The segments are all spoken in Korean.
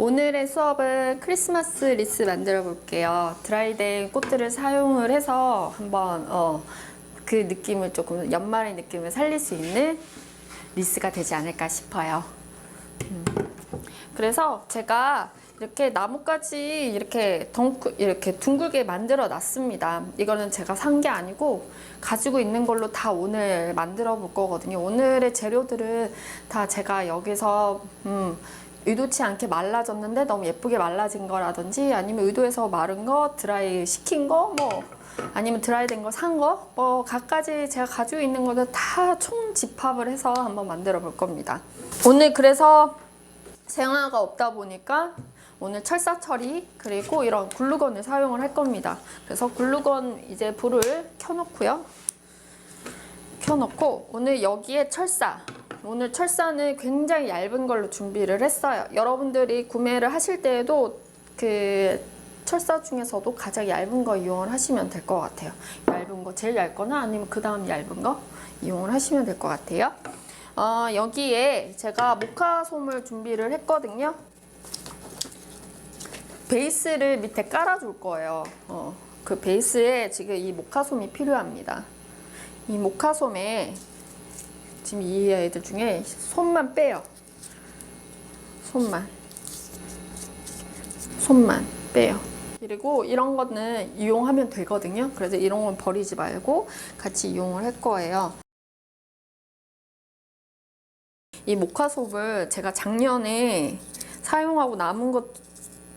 오늘의 수업은 크리스마스 리스 만들어 볼게요. 드라이된 꽃들을 사용을 해서 한번 어, 그 느낌을 조금 연말의 느낌을 살릴 수 있는 리스가 되지 않을까 싶어요. 음. 그래서 제가 이렇게 나뭇가지 이렇게 덩크 이렇게 둥글게 만들어 놨습니다. 이거는 제가 산 게 아니고 가지고 있는 걸로 다 오늘 만들어 볼 거거든요. 오늘의 재료들은 다 제가 여기서 음, 의도치 않게 말라졌는데 너무 예쁘게 말라진 거라든지 아니면 의도해서 마른 거, 드라이 시킨 거, 뭐 아니면 드라이 된 거 산 거, 뭐 각가지 제가 가지고 있는 거를 다 총 집합을 해서 한번 만들어 볼 겁니다. 오늘 그래서 생화가 없다 보니까 오늘 철사 처리 그리고 이런 글루건을 사용을 할 겁니다. 그래서 글루건 이제 불을 켜놓고요. 켜놓고 오늘 여기에 철사 오늘 철사는 굉장히 얇은 걸로 준비를 했어요. 여러분들이 구매를 하실 때에도 그 철사 중에서도 가장 얇은 거 이용을 하시면 될 것 같아요. 얇은 거 제일 얇거나 아니면 그 다음 얇은 거 이용을 하시면 될 것 같아요. 어, 여기에 제가 모카솜을 준비를 했거든요. 베이스를 밑에 깔아줄 거예요. 어, 그 베이스에 지금 이 모카솜이 필요합니다. 이 모카솜에 지금 이 애들 중에 손만 빼요. 손만. 손만 빼요. 그리고 이런 거는 이용하면 되거든요. 그래서 이런 건 버리지 말고 같이 이용을 할 거예요. 이 모카솜을 제가 작년에 사용하고 남은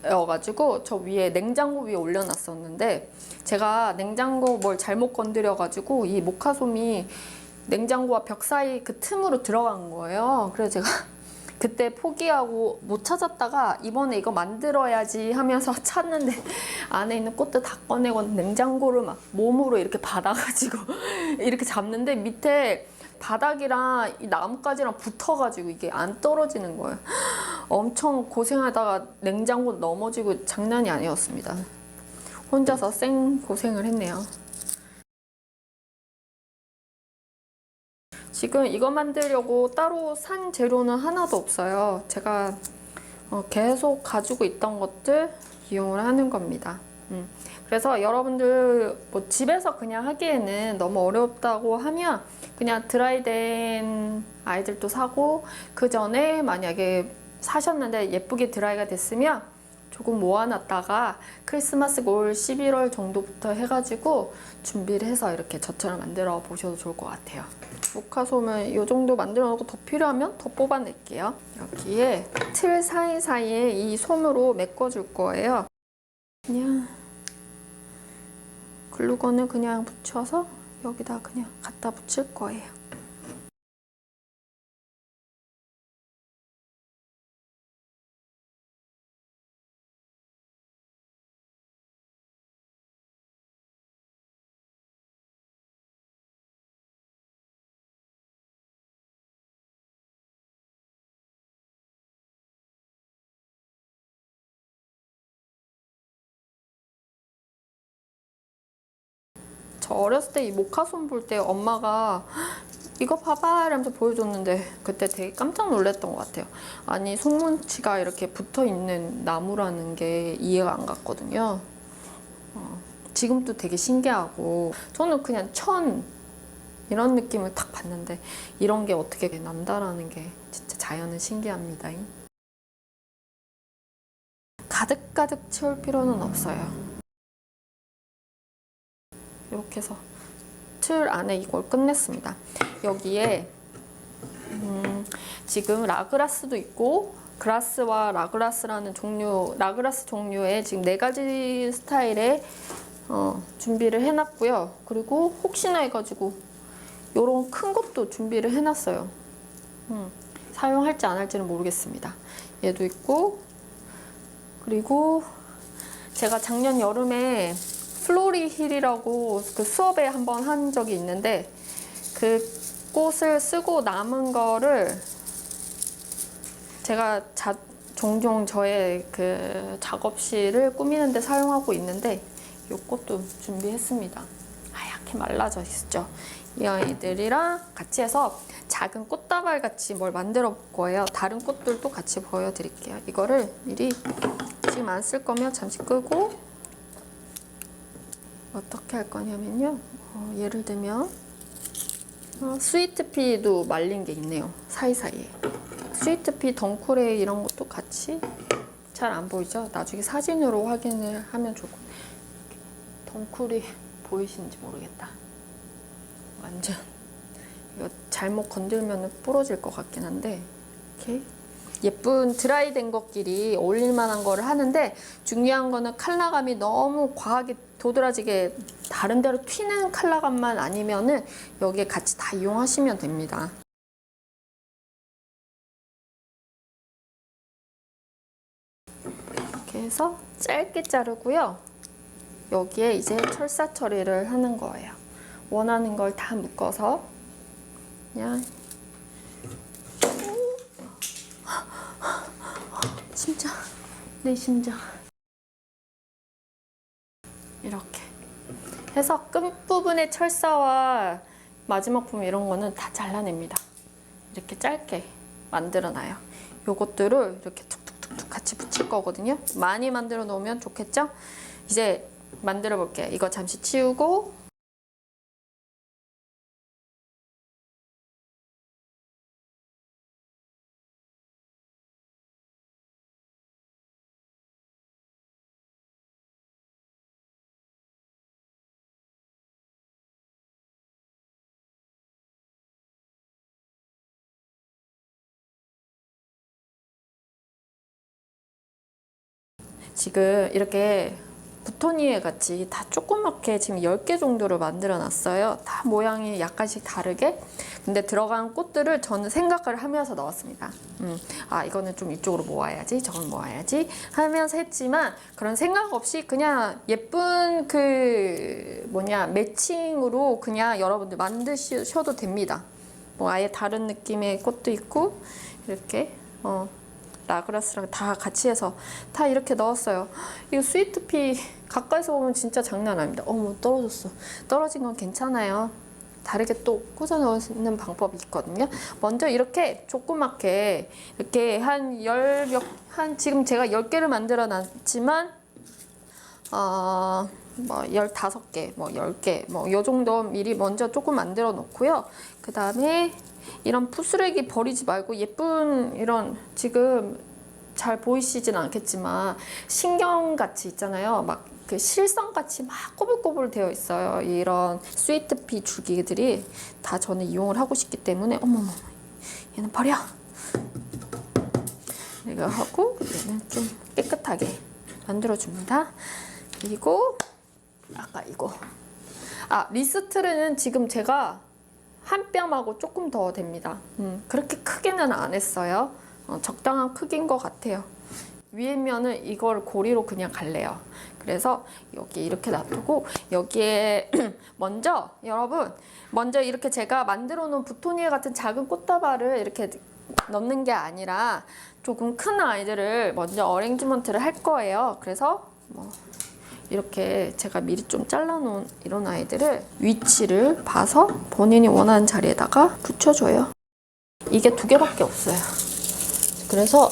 것여가지고 저 위에 냉장고 위에 올려놨었는데 제가 냉장고 뭘 잘못 건드려가지고 이 모카솜이 냉장고와 벽 사이 그 틈으로 들어간 거예요. 그래서 제가 그때 포기하고 못 찾았다가 이번에 이거 만들어야지 하면서 찾는데 안에 있는 꽃들 다 꺼내고 냉장고를 막 몸으로 이렇게 받아가지고 이렇게 잡는데 밑에 바닥이랑 이 나뭇가지랑 붙어가지고 이게 안 떨어지는 거예요. 엄청 고생하다가 냉장고 넘어지고 장난이 아니었습니다. 혼자서 생 고생을 했네요. 지금 이거 만들려고 따로 산 재료는 하나도 없어요. 제가 어, 계속 가지고 있던 것들 이용을 하는 겁니다. 음. 그래서 여러분들 뭐 집에서 그냥 하기에는 너무 어렵다고 하면 그냥 드라이된 아이들도 사고 그 전에 만약에 사셨는데 예쁘게 드라이가 됐으면 조금 모아놨다가 크리스마스 올 11월 정도부터 해가지고 준비를 해서 이렇게 저처럼 만들어 보셔도 좋을 것 같아요. 모카솜을 이 정도 만들어 놓고 더 필요하면 더 뽑아낼게요. 여기에 틀 사이사이에 이 솜으로 메꿔줄 거예요. 그냥 글루건을 그냥 붙여서 여기다 그냥 갖다 붙일 거예요. 저 어렸을 때 이 모카솜 볼때 엄마가 이거 봐봐 이러면서 보여줬는데 그때 되게 깜짝 놀랐던 것 같아요. 아니 손뭉치가 이렇게 붙어 있는 나무라는 게 이해가 안 갔거든요. 어, 지금도 되게 신기하고 저는 그냥 천 이런 느낌을 딱 봤는데 이런 게 어떻게 난다라는 게 진짜 자연은 신기합니다. 가득가득 채울 필요는 없어요. 이렇게 해서 틀 안에 이걸 끝냈습니다. 여기에 음, 지금 라그라스도 있고 그라스와 라그라스라는 종류, 라그라스 종류의 지금 네 가지 스타일의 어, 준비를 해놨고요. 그리고 혹시나 해가지고 이런 큰 것도 준비를 해놨어요. 음, 사용할지 안 할지는 모르겠습니다. 얘도 있고 그리고 제가 작년 여름에 플로리 힐이라고 그 수업에 한 번 한 적이 있는데 그 꽃을 쓰고 남은 거를 제가 자, 종종 저의 그 작업실을 꾸미는데 사용하고 있는데 이 꽃도 준비했습니다. 하얗게 말라져 있죠. 이 아이들이랑 같이 해서 작은 꽃다발 같이 뭘 만들어 볼 거예요. 다른 꽃들도 같이 보여드릴게요. 이거를 미리 지금 안 쓸 거면 잠시 끄고 어떻게 할 거냐면요. 어, 예를 들면 어, 스위트피도 말린 게 있네요. 사이사이에. 스위트피 덩쿨에 이런 것도 같이 잘 안 보이죠? 나중에 사진으로 확인을 하면 좋고 덩쿨이 보이시는지 모르겠다. 완전 이거 잘못 건들면 부러질 것 같긴 한데 이렇게 예쁜 드라이 된 것끼리 어울릴 만한 거를 하는데 중요한 거는 컬러감이 너무 과하게 도드라지게 다른 데로 튀는 컬러감만 아니면은 여기에 같이 다 이용하시면 됩니다. 이렇게 해서 짧게 자르고요. 여기에 이제 철사 처리를 하는 거예요. 원하는 걸 다 묶어서 그냥 심장 내 심장 이렇게 해서 끝부분의 철사와 마지막 부분 이런 거는 다 잘라냅니다. 이렇게 짧게 만들어 놔요. 요것들을 이렇게 툭툭툭툭 같이 붙일 거거든요. 많이 만들어 놓으면 좋겠죠? 이제 만들어 볼게요. 이거 잠시 치우고 지금 이렇게 부토니에 같이 다 조그맣게 지금 10개 정도를 만들어 놨어요. 다 모양이 약간씩 다르게. 근데 들어간 꽃들을 저는 생각을 하면서 넣었습니다. 음, 아, 이거는 좀 이쪽으로 모아야지, 저건 모아야지 하면서 했지만 그런 생각 없이 그냥 예쁜 그 뭐냐, 매칭으로 그냥 여러분들 만드셔도 됩니다. 뭐 아예 다른 느낌의 꽃도 있고, 이렇게, 어, 라그라스랑 다 같이 해서 다 이렇게 넣었어요. 이거 스위트피 가까이서 보면 진짜 장난 아닙니다. 어머 떨어졌어. 떨어진 건 괜찮아요. 다르게 또 꽂아 넣는 방법이 있거든요. 먼저 이렇게 조그맣게 이렇게 한 열 몇, 한 지금 제가 10개를 만들어 놨지만 어, 뭐 15개, 뭐 10개, 뭐 요 정도 미리 먼저 조금 만들어 놓고요. 그 다음에 이런 푸쓰레기 버리지 말고 예쁜 이런 지금 잘 보이시진 않겠지만 신경같이 있잖아요. 막 그 실성같이 막 꼬불꼬불 되어 있어요. 이런 스위트피 줄기들이 다 저는 이용을 하고 싶기 때문에 어머머 얘는 버려. 이거 하고 얘는 좀 깨끗하게 만들어줍니다. 그리고 아까 이거 아 리스트르는 지금 제가 한 뼘하고 조금 더 됩니다. 음, 그렇게 크게는 안 했어요. 어, 적당한 크기인 것 같아요. 위에 면은 이걸 고리로 그냥 갈래요. 그래서 여기 이렇게 놔두고 여기에 먼저 여러분 먼저 이렇게 제가 만들어 놓은 부토니에 같은 작은 꽃다발을 이렇게 넣는 게 아니라 조금 큰 아이들을 먼저 어랭지먼트를 할 거예요. 그래서 뭐 이렇게 제가 미리 좀 잘라놓은 이런 아이들을 위치를 봐서 본인이 원하는 자리에다가 붙여줘요. 이게 두 개밖에 없어요. 그래서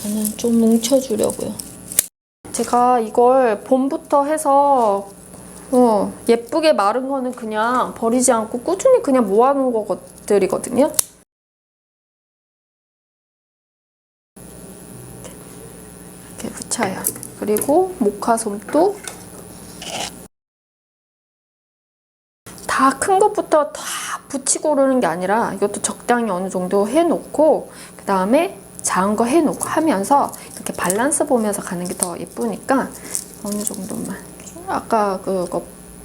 저는 좀 뭉쳐주려고요. 제가 이걸 봄부터 해서 어, 예쁘게 마른 거는 그냥 버리지 않고 꾸준히 그냥 모아놓은 것들이거든요. 붙여요. 그리고 모카솜도 다 큰 것부터 다 붙이고 오르는 게 아니라 이것도 적당히 어느 정도 해놓고 그 다음에 작은 거 해놓고 하면서 이렇게 밸런스 보면서 가는 게 더 예쁘니까 어느 정도만 아까 그거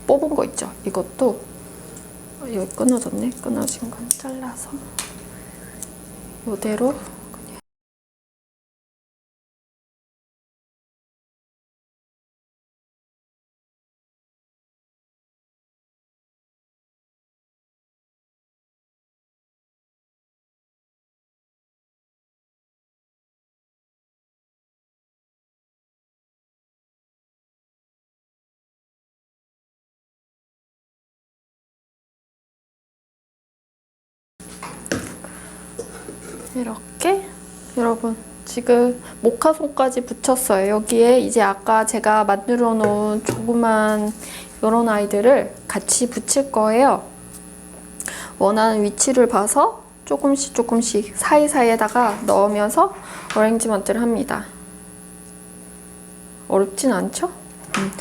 뽑은 거 있죠? 이것도 어, 여기 끊어졌네? 끊어진 건 잘라서 이대로 지금 모카손까지 붙였어요. 여기에 이제 아까 제가 만들어 놓은 조그만 이런 아이들을 같이 붙일 거예요. 원하는 위치를 봐서 조금씩 조금씩 사이사이에다가 넣으면서 어랭지먼트를 합니다. 어렵진 않죠? 음,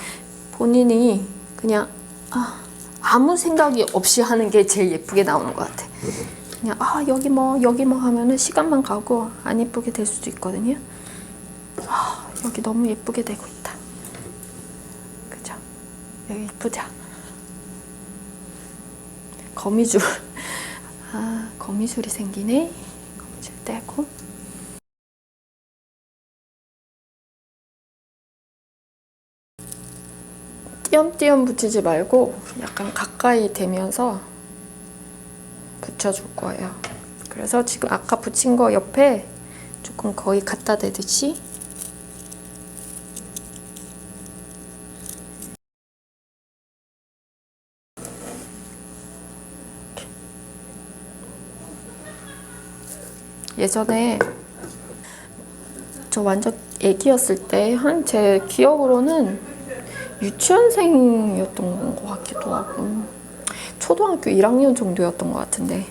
본인이 그냥 아, 아무 생각이 없이 하는 게 제일 예쁘게 나오는 것 같아. 그냥 아 여기 뭐 여기 뭐 하면은 시간만 가고 안 예쁘게 될 수도 있거든요. 아 여기 너무 예쁘게 되고 있다. 그죠? 여기 예쁘죠? 거미줄 아 거미줄이 생기네. 거미줄 떼고 띄엄띄엄 붙이지 말고 약간 가까이 대면서 붙여줄 거예요. 그래서 지금 아까 붙인 거 옆에 조금 거의 갖다 대듯이 예전에 저 완전 애기였을 때 한 제 기억으로는 유치원생이었던 것 같기도 하고 초등학교 1학년 정도였던 것 같은데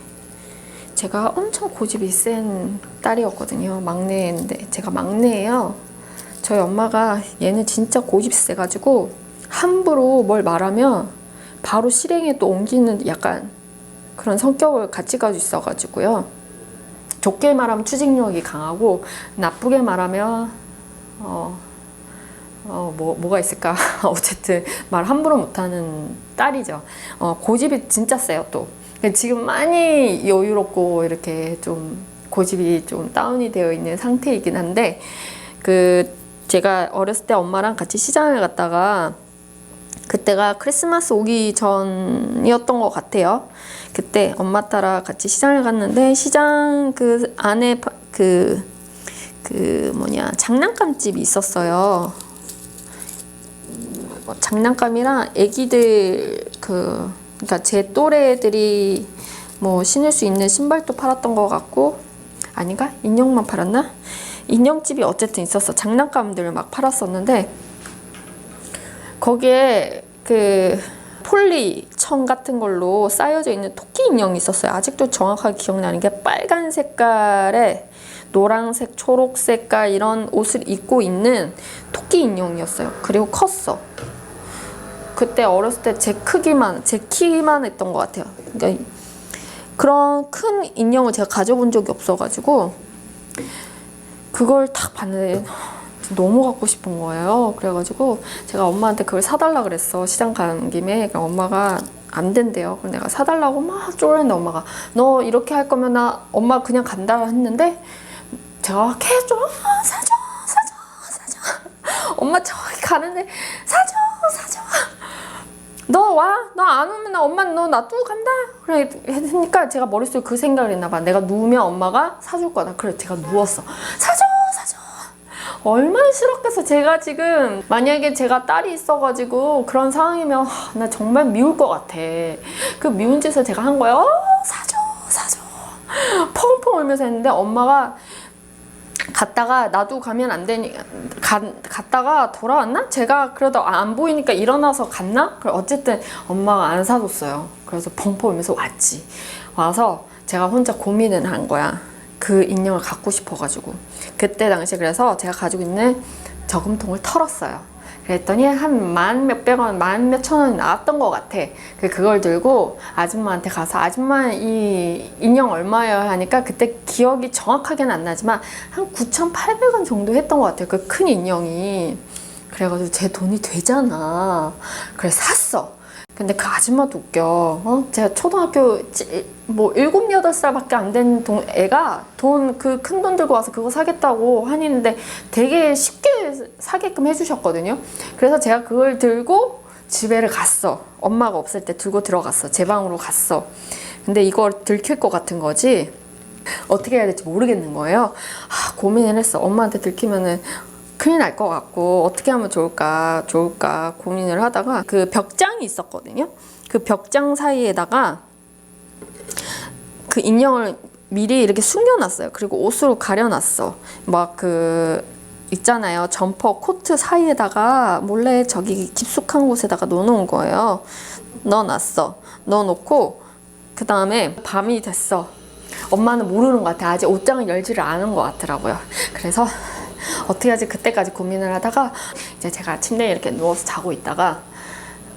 제가 엄청 고집이 센 딸이었거든요. 막내인데 제가 막내예요. 저희 엄마가 얘는 진짜 고집 세가지고 함부로 뭘 말하면 바로 실행에 또 옮기는 약간 그런 성격을 같이 가지고 있어가지고요. 좋게 말하면 추진력이 강하고 나쁘게 말하면 어, 어, 뭐, 뭐가 있을까? 어쨌든 말 함부로 못하는 딸이죠. 어, 고집이 진짜 세요, 또. 근데 지금 많이 여유롭고 이렇게 좀 고집이 좀 다운이 되어 있는 상태이긴 한데, 그, 제가 어렸을 때 엄마랑 같이 시장을 갔다가, 그때가 크리스마스 오기 전이었던 것 같아요. 그때 엄마 따라 같이 시장을 갔는데, 시장 그 안에 파- 그, 그 뭐냐, 장난감 집이 있었어요. 뭐 장난감이랑 애기들 그 그러니까 제 또래들이 뭐 신을 수 있는 신발도 팔았던 것 같고 아닌가? 인형만 팔았나? 인형집이 어쨌든 있었어. 장난감들을 막 팔았었는데 거기에 그 폴리 청 같은 걸로 쌓여져 있는 토끼 인형이 있었어요. 아직도 정확하게 기억나는 게 빨간 색깔에 노란색, 초록 색깔 이런 옷을 입고 있는 토끼 인형이었어요. 그리고 컸어. 그때 어렸을 때 제 크기만, 제 키만 했던 것 같아요. 그러니까 그런 큰 인형을 제가 가져본 적이 없어가지고 그걸 딱 봤는데 너무 갖고 싶은 거예요. 그래가지고 제가 엄마한테 그걸 사달라 그랬어. 시장 가는 김에 그러니까 엄마가 안 된대요. 그래서 내가 사달라고 막 쪼르는데 엄마가 너 이렇게 할 거면 나 엄마 그냥 간다 했는데 제가 계속 아, 사줘 사줘 사줘. 엄마 저기 가는데 사줘 사줘. 너 와. 너 안 오면 나 엄마 너 놔두고 간다. 그래 했으니까 제가 머릿속에 그 생각을 했나 봐. 내가 누우면 엄마가 사줄 거다. 그래 제가 누웠어. 사줘 얼마나 싫었겠어. 제가 지금 만약에 제가 딸이 있어가지고 그런 상황이면 하, 나 정말 미울 것 같아. 그 미운 짓을 제가 한 거예요 어, 사줘 사줘. 펑펑 울면서 했는데 엄마가 갔다가 나도 가면 안 되니 가, 갔다가 돌아왔나? 제가 그래도 안 보이니까 일어나서 갔나? 그래 어쨌든 엄마가 안 사줬어요. 그래서 펑펑 울면서 왔지. 와서 제가 혼자 고민을 한 거야. 그 인형을 갖고 싶어가지고 그때 당시에 그래서 제가 가지고 있는 저금통을 털었어요. 그랬더니 한 만 몇백 원, 만 몇천 원이 나왔던 것 같아. 그 그걸 들고 아줌마한테 가서 아줌마 이 인형 얼마예요? 하니까 그때 기억이 정확하게는 안 나지만 한 9,800원 정도 했던 것 같아요. 그 큰 인형이. 그래가지고 제 돈이 되잖아. 그래서 샀어. 근데 그 아줌마도 웃겨. 어? 제가 초등학교 찌- 뭐 일곱 여덟 살밖에 안 된 애가 돈 그 큰 돈 들고 와서 그거 사겠다고 하는데 되게 쉽게 사게끔 해주셨거든요. 그래서 제가 그걸 들고 집에를 갔어. 엄마가 없을 때 들고 들어갔어. 제 방으로 갔어. 근데 이걸 들킬 것 같은 거지. 어떻게 해야 될지 모르겠는 거예요. 아, 고민을 했어. 엄마한테 들키면은 큰일 날 것 같고 어떻게 하면 좋을까 좋을까 고민을 하다가 그 벽장이 있었거든요. 그 벽장 사이에다가 그 인형을 미리 이렇게 숨겨놨어요. 그리고 옷으로 가려놨어. 막 그 있잖아요. 점퍼 코트 사이에다가 몰래 저기 깊숙한 곳에다가 넣어놓은 거예요. 넣어놨어. 넣어놓고 그 다음에 밤이 됐어. 엄마는 모르는 것 같아. 아직 옷장을 열지를 않은 것 같더라고요. 그래서 어떻게 하지 그때까지 고민을 하다가 이제 제가 침대에 이렇게 누워서 자고 있다가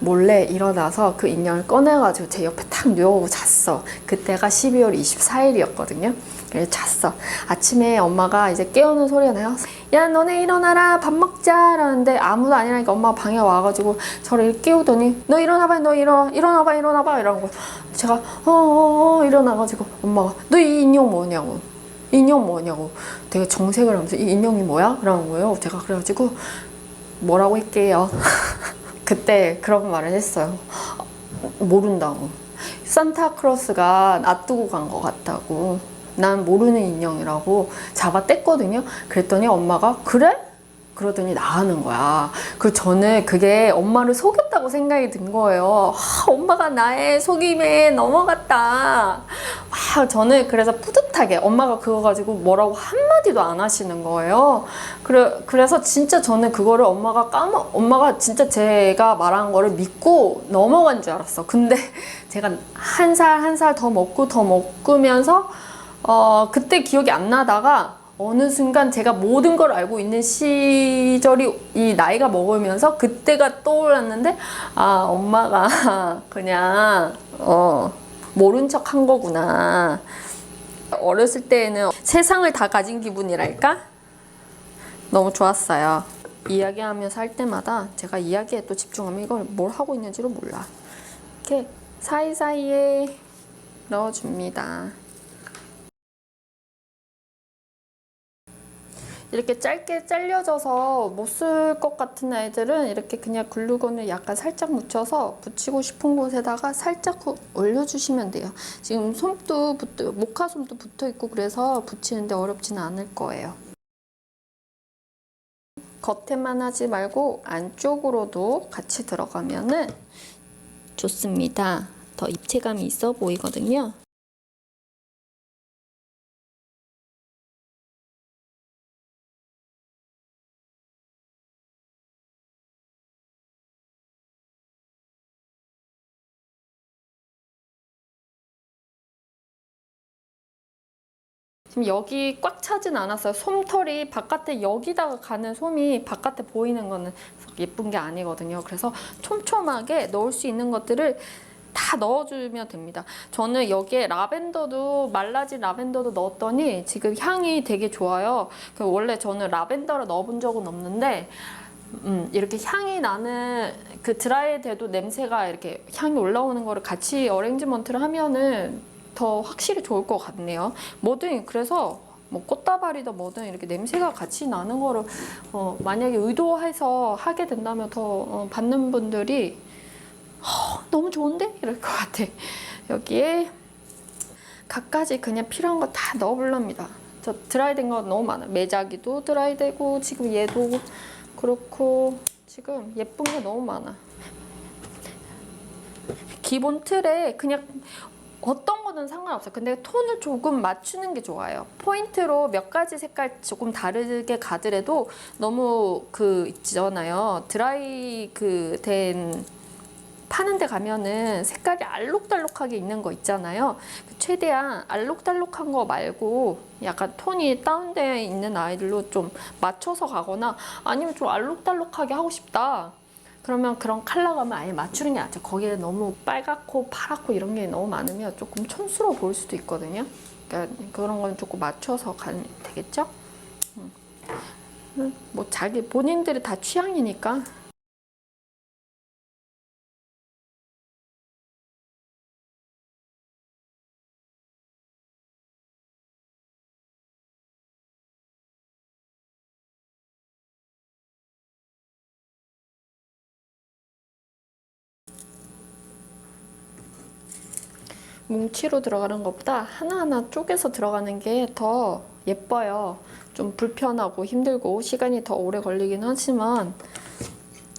몰래 일어나서 그 인형을 꺼내가지고 제 옆에 탁 누워고 잤어. 그때가 12월 24일이었거든요. 그래서 잤어. 아침에 엄마가 이제 깨우는 소리가 나요. 야, 너네 일어나라. 밥 먹자. 라는데 아무도 아니라니까 엄마가 방에 와가지고 저를 깨우더니 너 일어나봐. 너 일어나. 일어나봐. 일어나봐. 이러는 거. 제가 어어어 일어나가지고 엄마가 너 이 인형 뭐냐고. 이 인형 뭐냐고. 되게 정색을 하면서 이 인형이 뭐야? 라는 거예요. 제가 그래가지고 뭐라고 할게요. 그때 그런 말을 했어요. 모른다고. 산타크로스가 놔두고 간 것 같다고. 난 모르는 인형이라고 잡아 뗐거든요. 그랬더니 엄마가 그래? 그러더니 나가는 거야. 그 저는 그게 엄마를 속였다고 생각이 든 거예요. 아, 엄마가 나의 속임에 넘어갔다. 와, 저는 그래서 뿌듯하게 엄마가 그거 가지고 뭐라고 한마디도 안 하시는 거예요. 그래, 그래서 진짜 저는 그거를 엄마가 까먹, 엄마가 진짜 제가 말한 거를 믿고 넘어간 줄 알았어. 근데 제가 한 살 한 살 더 먹고 더 먹으면서 어, 그때 기억이 안 나다가 어느 순간 제가 모든 걸 알고 있는 시절이 이 나이가 먹으면서 그때가 떠올랐는데 아 엄마가 그냥 어 모른 척 한 거구나. 어렸을 때에는 세상을 다 가진 기분이랄까? 너무 좋았어요. 이야기하면서 할 때마다 제가 이야기에 또 집중하면 이걸 뭘 하고 있는지를 몰라. 이렇게 사이사이에 넣어줍니다 이렇게 짧게 잘려져서 못 쓸 것 같은 아이들은 이렇게 그냥 글루건을 약간 살짝 묻혀서 붙이고 싶은 곳에다가 살짝 후- 올려주시면 돼요. 지금 솜도 붙어, 모카 솜도 붙어 있고 그래서 붙이는데 어렵지는 않을 거예요. 겉에만 하지 말고 안쪽으로도 같이 들어가면은 좋습니다. 더 입체감이 있어 보이거든요. 지금 여기 꽉 차진 않았어요. 솜털이 바깥에 여기다가 가는 솜이 바깥에 보이는 거는 예쁜 게 아니거든요. 그래서 촘촘하게 넣을 수 있는 것들을 다 넣어주면 됩니다. 저는 여기에 라벤더도 말라진 라벤더도 넣었더니 지금 향이 되게 좋아요. 그 원래 저는 라벤더를 넣어본 적은 없는데 음, 이렇게 향이 나는 그 드라이 돼도 냄새가 이렇게 향이 올라오는 거를 같이 어레인지먼트를 하면은 더 확실히 좋을 것 같네요. 뭐든 그래서 뭐 꽃다발이든 뭐든 이렇게 냄새가 같이 나는 거를 어, 만약에 의도해서 하게 된다면 더 어, 받는 분들이 "허, 너무 좋은데 이럴 것 같아. 여기에 각가지 그냥 필요한 거 다 넣어볼랍니다. 저 드라이된 거 너무 많아. 매자기도 드라이되고 지금 얘도 그렇고 지금 예쁜 게 너무 많아. 기본 틀에 그냥 어떤 거는 상관없어요. 근데 톤을 조금 맞추는 게 좋아요. 포인트로 몇 가지 색깔 조금 다르게 가더라도 너무 그 있잖아요. 드라이 그 된 파는 데 가면은 색깔이 알록달록하게 있는 거 있잖아요. 최대한 알록달록한 거 말고 약간 톤이 다운되어 있는 아이들로 좀 맞춰서 가거나 아니면 좀 알록달록하게 하고 싶다. 그러면 그런 컬러 감을 아예 맞추는 게 낫죠. 거기에 너무 빨갛고 파랗고 이런 게 너무 많으면 조금 촌스러워 보일 수도 있거든요. 그러니까 그런 건 조금 맞춰서 가면 되겠죠? 음. 뭐 자기 본인들이 다 취향이니까 뭉치로 들어가는 것보다 하나하나 쪼개서 들어가는 게 더 예뻐요. 좀 불편하고 힘들고 시간이 더 오래 걸리긴 하지만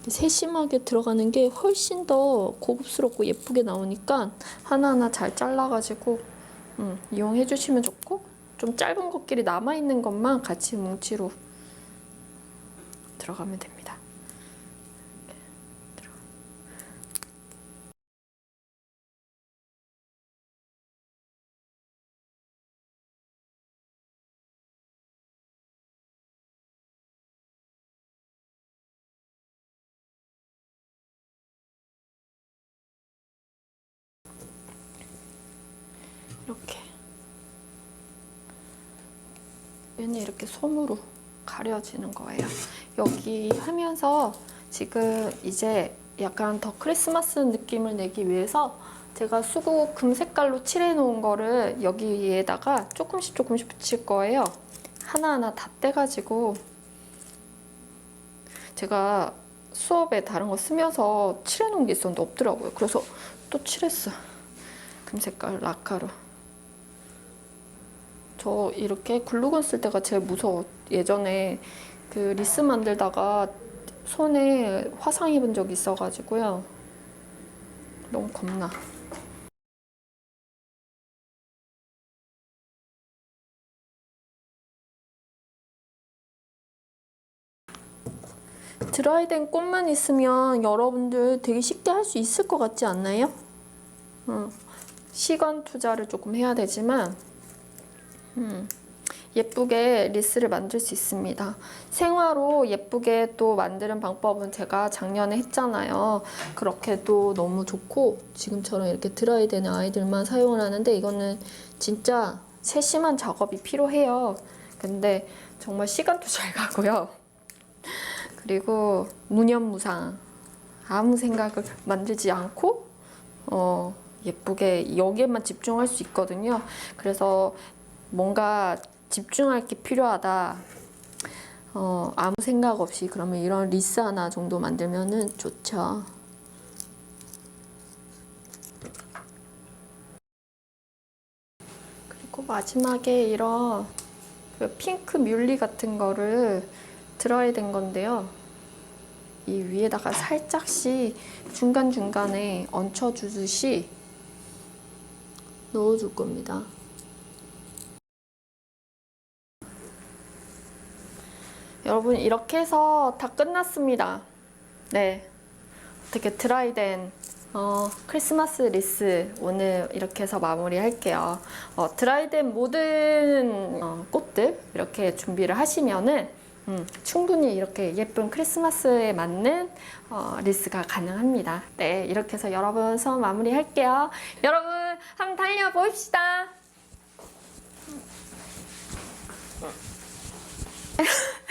세심하게 들어가는 게 훨씬 더 고급스럽고 예쁘게 나오니까 하나하나 잘 잘라가지고 음, 이용해 주시면 좋고 좀 짧은 것끼리 남아 있는 것만 같이 뭉치로 들어가면 됩니다. 이렇게 얘는 이렇게 솜으로 가려지는 거예요. 여기 하면서 지금 이제 약간 더 크리스마스 느낌을 내기 위해서 제가 수국 금 색깔로 칠해 놓은 거를 여기에다가 조금씩 조금씩 붙일 거예요. 하나하나 다 떼가지고 제가 수업에 다른 거 쓰면서 칠해 놓은 게 있었는데 없더라고요. 그래서 또 칠했어. 금 색깔 라카로. 저 이렇게 글루건 쓸 때가 제일 무서워. 예전에 그 리스 만들다가 손에 화상 입은 적 있어가지고요. 너무 겁나. 드라이된 꽃만 있으면 여러분들 되게 쉽게 할 수 있을 것 같지 않나요? 어, 시간 투자를 조금 해야 되지만 음, 예쁘게 리스를 만들 수 있습니다. 생화로 예쁘게 또 만드는 방법은 제가 작년에 했잖아요. 그렇게도 너무 좋고 지금처럼 이렇게 드라이되는 아이들만 사용을 하는데 이거는 진짜 세심한 작업이 필요해요. 근데 정말 시간도 잘 가고요. 그리고 무념무상 아무 생각을 만들지 않고 어, 예쁘게 여기에만 집중할 수 있거든요. 그래서 뭔가 집중할 게 필요하다. 어, 아무 생각 없이 그러면 이런 리스 하나 정도 만들면은 좋죠. 그리고 마지막에 이런 그 핑크 뮬리 같은 거를 드라이 된 건데요. 이 위에다가 살짝씩 중간중간에 얹혀주듯이 넣어줄 겁니다. 여러분 이렇게 해서 다 끝났습니다. 네. 어떻게 드라이된 어, 크리스마스 리스 오늘 이렇게 해서 마무리 할게요. 어, 드라이된 모든 어, 꽃들 이렇게 준비를 하시면은 음, 충분히 이렇게 예쁜 크리스마스에 맞는 어, 리스가 가능합니다. 네, 이렇게 해서 여러분 수업 마무리 할게요. 여러분 한번 달려봅시다. 음.